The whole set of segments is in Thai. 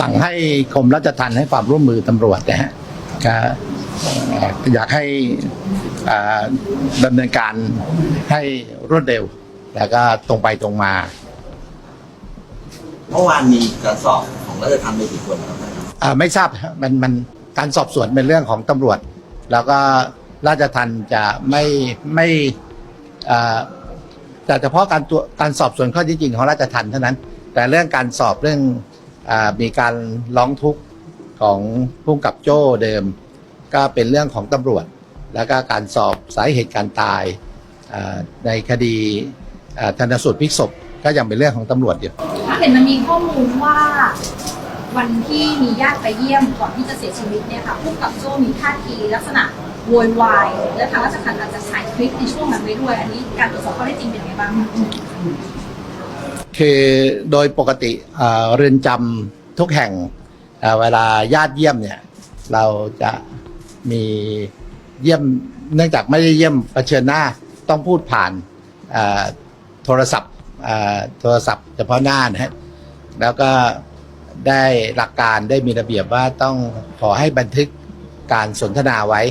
สั่งให้กรมราชทัณฑ์ให้ความร่วมมือตำรวจนะฮะก็เอ่ออยากให้อ่าดำเนินการให้รวดเร็ว แล้วก็ตรงไปตรงมา เมื่อวานมีกระสอบของราชทัณฑ์ไปกี่คนครับท่านครับอ่าไม่ทราบฮะมันมันการสอบสวนเป็นเรื่องของตำรวจ แล้วก็ราชทัณฑ์จะไม่ไม่อ่า แต่เฉพาะการตัวการสอบสวนข้อที่จริงของราชทัณฑ์เท่านั้น แต่เรื่องการสอบเรื่องอมีการร้องทุกข์ของผู้กำกับโจ้เดิม ก็เป็นเรื่องของตำรวจ แล้วก็การสอบสาเหตุการตายในคดีธนสูตรพิกศพก็ยังเป็นเรื่องของตำรวจอยู่เห็นมันมีข้อมูลว่าวันที่มีญาติไปเยี่ยมก่อนที่จะเสียชีวิตเนี่ยค่ะผู้กับโจ้มีท่าทีลักษณะ โวยวายและทางราชทัณฑ์อาจจะถ่คลิปในช่วงนั้นไว้ด้วย อันนี้การตรวจสอบข้อได้จริงเป็นยังไงบ้างคะคือโดยปกติเรือนจำทุกแห่งเเวลาญาติเยี่ยมเนี่ย เราจะมีเยี่ยมเนื่องจากไม่ได้เยี่ยมเผชิญหน้าต้องพูดผ่านโทรศัพท์โทรศัพท์เฉพาะหน้านะฮะแล้วก็ได้หลักการได้มีระเบียบว่าต้องขอให้บันทึกการสนทนาไว้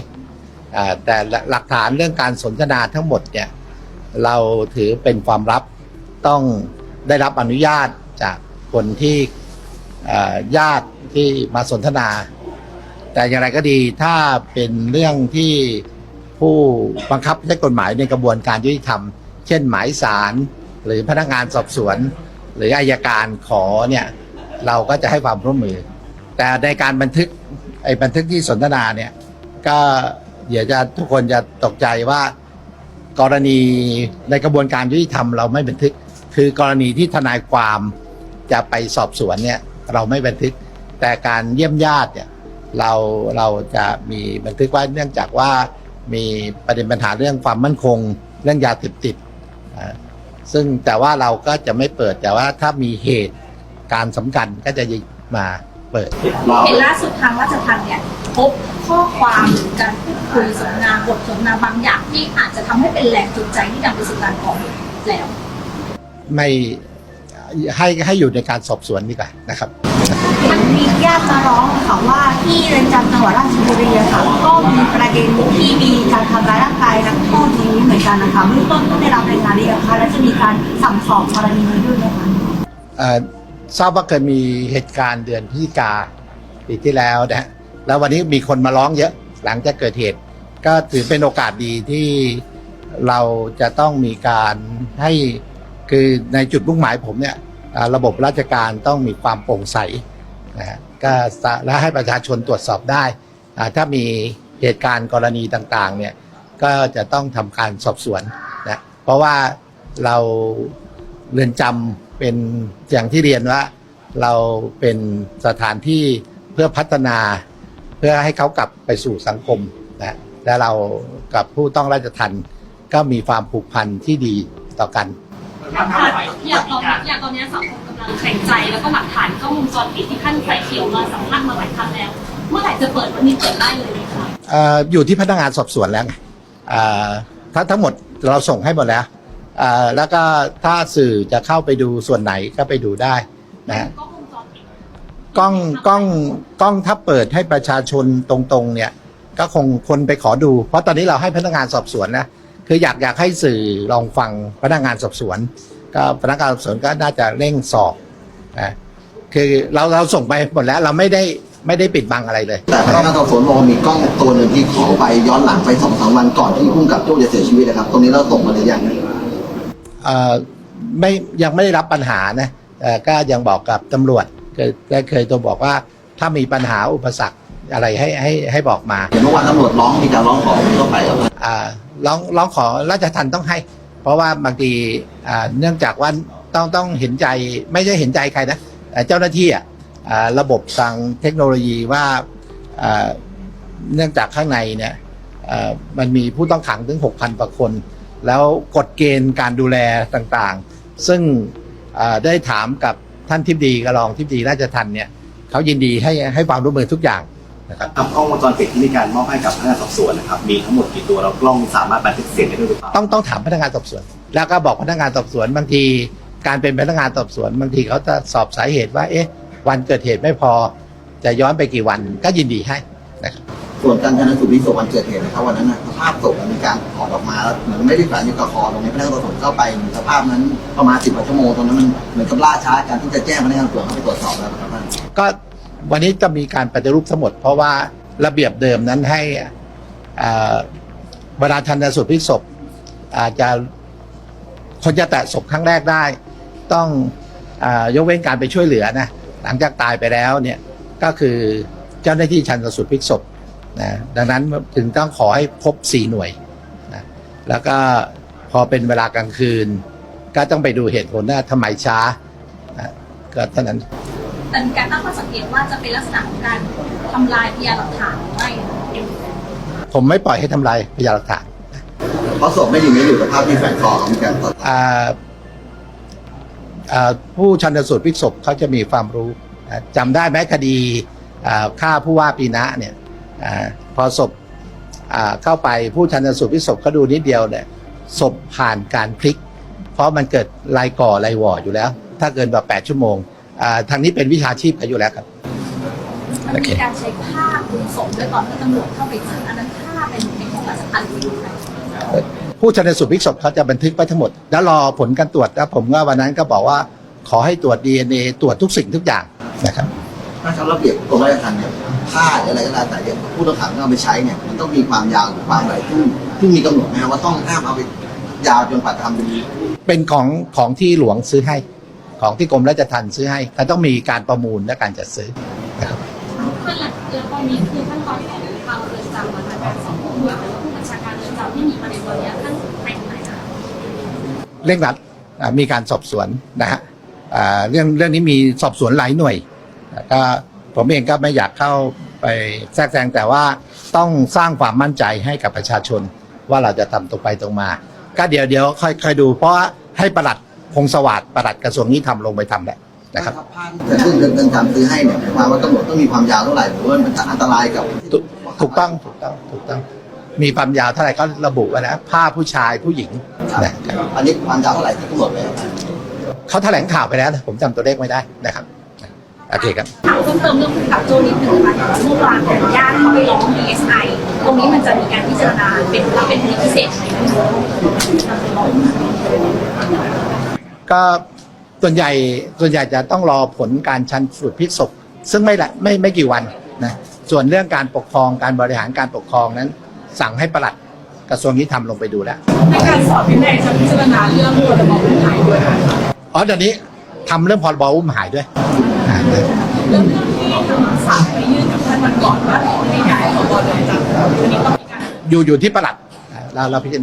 แต่หลักฐานเรื่องการสนทนาทั้งหมดเนี่ยเราถือเป็นความลับต้องได้รับอนุญาตจากคนที่ญาติที่มาสนทนา แต่อย่างไรก็ดีถ้าเป็นเรื่องที่ผู้บังคับใช้กฎหมายในกระบวนการยุติธรรม เช่นหมายสารหรือพนักงานสอบสวน หรืออายการขอเนี่ยเราก็จะให้ความร่วมมือ แต่ในการบันทึกไอ้บันทึกที่สนทนาเนี่ยก็ เดี๋ยวจะทุกคนจะตกใจว่า กรณีในกระบวนการยุติธรรมเราไม่บันทึก คือกรณีที่ทนายความจะไปสอบสวนเนี่ยเราไม่บันทึก แต่การเยี่ยมญาติเนี่ยเราเราจะมีบันทึกไว้เนื่องจากว่ามีประเด็นปัญหาเรื่องความมั่นคง เรื่องยาเสพติดอ่าซึ่งแต่ว่าเราก็จะไม่เปิดแต่ว่าถ้ามีเหตุการสำคัญก็จะยิมาเปิดเห็นล่าสุดทางราชทัณฑ์เนี่ย พบข้อความหรือการพูดคุยสนทนาบทสนทนาบางอย่างที่อาจจะทำให้เป็นแรงจูงใจที่นำไปสู่การก่อเหตุแล้ว ไม่ให้ให้อยู่ในการสอบสวนดีกว่านะครับมันมีญาติมาร้องค่ะว่าที่เรือนจำจังหวัดราชบุรีอะค่ะก็มีประเด็นที่มีการทำร้ายร่างกายนักโทษนี้เหมือนกันนะคะเบื้องต้นก็ได้รับรายงานหรือยังคะและจะมีการสั่งสอบกรณีนี้ด้วยไหมคะเอ่อทราบว่าเคยมีเหตุการณ์เดือนพฤศจิกาปีที่แล้วนะฮะ แล้ววันนี้มีคนมาร้องเยอะหลังจากเกิดเหตุ ก็ถือเป็นโอกาสดีที่เราจะต้องมีการให้คือในจุดมุ่งหมายผมเนี่ยระบบราชการต้องมีความโปร่งใสนะฮะก็และให้ประชาชนตรวจสอบได้ ถ้ามีเหตุการณ์กรณีต่างๆเนี่ยก็จะต้องทำการสอบสวนนะเพราะว่าเราเรือนจำเป็นอย่างที่เรียนว่า เราเป็นสถานที่เพื่อพัฒนา พื่อให้เขากลับไปสู่สังคมนะและเรากับผู้ต้องราชทันก็มีความผูกพันที่ดีต่อกันอย่างตอนอย่างตอนนี้สังคมกำลังแข่งใจแล้วก็หลักฐานกล้องวงจรปิดที่ท่านใส่เขียวมาสัมภาษณ์มาหลายครั้งแล้ว เมื่อไหร่จะเปิดวันนี้เปิดได้เลยไหมคะเอ่ออยู่ที่พนักงานสอบสวนแล้วไงเอ่อถ้าทั้งหมดเราส่งให้หมดแล้วเอ่อแล้วก็ถ้าสื่อจะเข้าไปดูส่วนไหนก็ไปดูได้นะ กล้องกล้องกล้องถ้าเปิดให้ประชาชนตรงๆ เนี่ย ก็คงคนไปขอดู เพราะตอนนี้เราให้พนักงานสอบสวนนะคืออยากอยากให้สื่อลองฟังพนักงานสอบสวน ก็พนักงานสอบสวนก็น่าจะเร่งสอบนะคือเราเราส่งไปหมดแล้วเราไม่ได้ไม่ได้ปิดบังอะไรเลย แต่พนักงานสอบสวนบอกว่ามีกล้องตัวหนึ่งที่ขอไปย้อนหลังไปสองสามวันก่อนที่พุ่งกับโจ้จะเสียชีวิตนะครับ ตรงนี้เราส่งมาหรือยังเอ่อไม่ยังไม่ได้รับปัญหานะเอ่อก็ยังบอกกับตำรวจ เคยได้เคยตัวบอกว่าถ้ามีปัญหาอุปสรรคอะไรให้ให้ให้บอกมาเห็นเมื่อวานตำรวจร้องมีการร้องขอเข้าไปครับอ่าร้องร้องขอราชทันต้องให้ เพราะว่าบางทีอ่าเนื่องจากว่าต้องต้องเห็นใจไม่ใช่เห็นใจใครนะแต่เจ้าหน้าที่อะอ่าระบบทางเทคโนโลยีว่าอ่าเนื่องจากข้างในเนี่ยอ่ามันมีผู้ต้องขังถึง 6,000กว่าคน แล้วกฎเกณฑ์การดูแลต่างๆ ซึ่งอ่าได้ถามกับ ท่านทิบดีกับรองทิบดีราชทันเนี่ยเขายินดีให้ให้ความร่วมมือทุกอย่างนะครับครับกล้องวงจรปิดที่มีการมอบให้กับพนักงานสอบสวนนะครับมีทั้งหมดกี่ตัวแล้วกล้องสามารถบันทึกเสียงได้ด้วยหรือเปล่าต้องต้องถามพนักงานสอบสวน แล้วก็บอกพนักงานสอบสวนบางที การเป็นพนักงานสอบสวนบางทีเขาจะสอบสาเหตุว่าเอ๊ะวันเกิดเหตุไม่พอ จะย้อนไปกี่วันก็ยินดีให้นะครับ ส่วนการชนะสูตรพลิกศพวันเกิดเหตุนะครับวันนั้นนะสภาพศพมีการถอดออกมาแล้วเหมือนไม่ได้แฝงอยู่กับคอตรงนี้พนักงานสอบสวนเข้าไปสภาพนั้นประมาณสิบกว่าชั่วโมงตรงนั้นมันเหมือนกับล่าช้าการที่จะแจ้งพนักงานสอบสวนเข้าไปตรวจสอบแล้วนะครับท่านก็วันนี้จะมีการปฏิรูปทั้งหมด เพราะว่าระเบียบเดิมนั้นให้เวลาชันสูตรพลิกศพอาจจะคนจะแตะศพครั้งแรกได้ ต้องอยกเว้นการไปช่วยเหลือนะหลังจากตายไปแล้วเนี่ยก็คือเจ้าหน้าที่ชันสูตรพลิกศพ นะดังนั้นถึงต้องขอให้พบสี่หน่วยนะแล้วก็พอเป็นเวลากลางคืน ก็ต้องไปดูเหตุผลว่าทำไมช้านะก็เท่านั้นแต่มีการตั้งข้อสังเกตว่าจะเป็นลักษณะของการทำลายพยานหลักฐานหรือไม่คะผมไม่ปล่อยให้ทำลายพยานหลักฐานเพราะศพไม่อยู่ในอยู่สภาพที่แฝงคอเขามีการตรวจสอบอ่าอ่าผู้ชันสูตรพลิกศพเขาจะมีความรู้อ่าจำได้ไหมคดีอ่าฆ่าผู้ว่าปีนะเนี่ย อาพอศพอ่าเข้าไปผู้ชันสูตรพลิกศพเขาดูนิดเดียวเนี่ยศพผ่านการพลิก เพราะมันเกิดลายก่อลายหว่ออยู่แล้ว ถ้าเกินกว่า 8 ชั่วโมงอ่าทางนี้เป็นวิชาชีพเขาอยู่แล้วครับมันมีการใช้ผ้าคลุมศพด้วยตอนที่ตำรวจเข้าไปเจออันนั้นผ้าเป็นเป็นของราชทัณฑ์หรือของใครผู้ชันสูตรพลิกศพเขาจะบันทึกไว้ทั้งหมด แล้วรอผลการตรวจแล้วผมว่าวันนั้นก็บอกว่าขอให้ตรวจ DNA ตรวจทุกสิ่งทุกอย่างนะครับ ถ้าเขาระเบียบกรมราชทัณฑ์เนี่ย ผ้าหรืออะไรก็แล้วแต่เนี่ยผู้ต้องขังที่เอาไปใช้เนี่ยมันต้องมีความยาวหรือความอะไรที่ที่มีกำหนดไหมครับว่าต้องห้ามเอาไปยาวจนกว่าจะทำเป็น เป็นของของที่หลวงซื้อให้ ของที่กรมราชทัณฑ์ซื้อให้แต่ต้องมีการประมูลและการจัดซื้อนะครับขั้นหลักเรื่องตอนนี้คือขั้นตอนของทางเรือนจำนะคะการสอบสวนหรือผู้บัญชาการเรือนจำที่มีประเด็นตัวเนี้ยท่านไปทางไหนคะ เร่งรัดอ่ามีการสอบสวนนะฮะอ่าเรื่องเรื่องนี้มีสอบสวนหลายหน่วยก็ ผมเองก็ไม่อยากเข้าไปแทรกแซงแต่ว่าต้องสร้างความมั่นใจให้กับประชาชน ว่าเราจะทำตรงไปตรงมา ก็เดี๋ยวเดี๋ยวค่อยค่อยดู เพราะว่าให้ประหลัดพงศวัสดิ์ประหลัดกระทรวงนี้ทำลงไปทำแหละนะครับแต่ซึ่งเดินเดินตามซื้อให้เนี่ยหมายความว่ากำหนดต้องมีความยาวเท่าไหร่หรือว่ามันจะอันตรายกับถูกถูกต้องถูกต้องถูกต้อง มีความยาวเท่าไหร่ก็ระบุไว้นะผ้าผู้ชายผู้หญิงนะครับอันนี้ความยาวเท่าไหร่ที่กำหนดไว้ครับเขาแถลงข่าวไปแล้วนะผมจำตัวเลขไม่ได้นะครับ โอเคครับถามเพิ่มเติมเรื่องคุณกับโจนิดนึงนะคะเมื่อวานของญาติเขาไปร้อง DSI ตรงนี้มันจะมีการพิจารณาเป็นรับเป็นคดีพิเศษไหมก็ส่วนใหญ่ส่วนใหญ่จะต้องรอผลการชันสูตรพลิกศพซึ่งไม่ละไม่ไม่กี่วันนะส่วนเรื่องการปกครองการบริหารการปกครองนั้น สั่งให้ปลัดกระทรวงยุติธรรมลงไปดูแล้วในการสอบวินัยจะพิจารณาเรื่องพรบอุ้มหายด้วยค่ะอ๋อเดี๋ยวนี้ ทำเรื่องพรบอุ้มหายด้วยอ่าเรื่องเรื่องที่ทางศาลไปยื่นกับท่านวันก่อนว่าขอให้ย้ายพบเรือนจำอันนี้ต้องมีการอยู่อยู่ที่ปลัดอ่าเราเราพิจารณา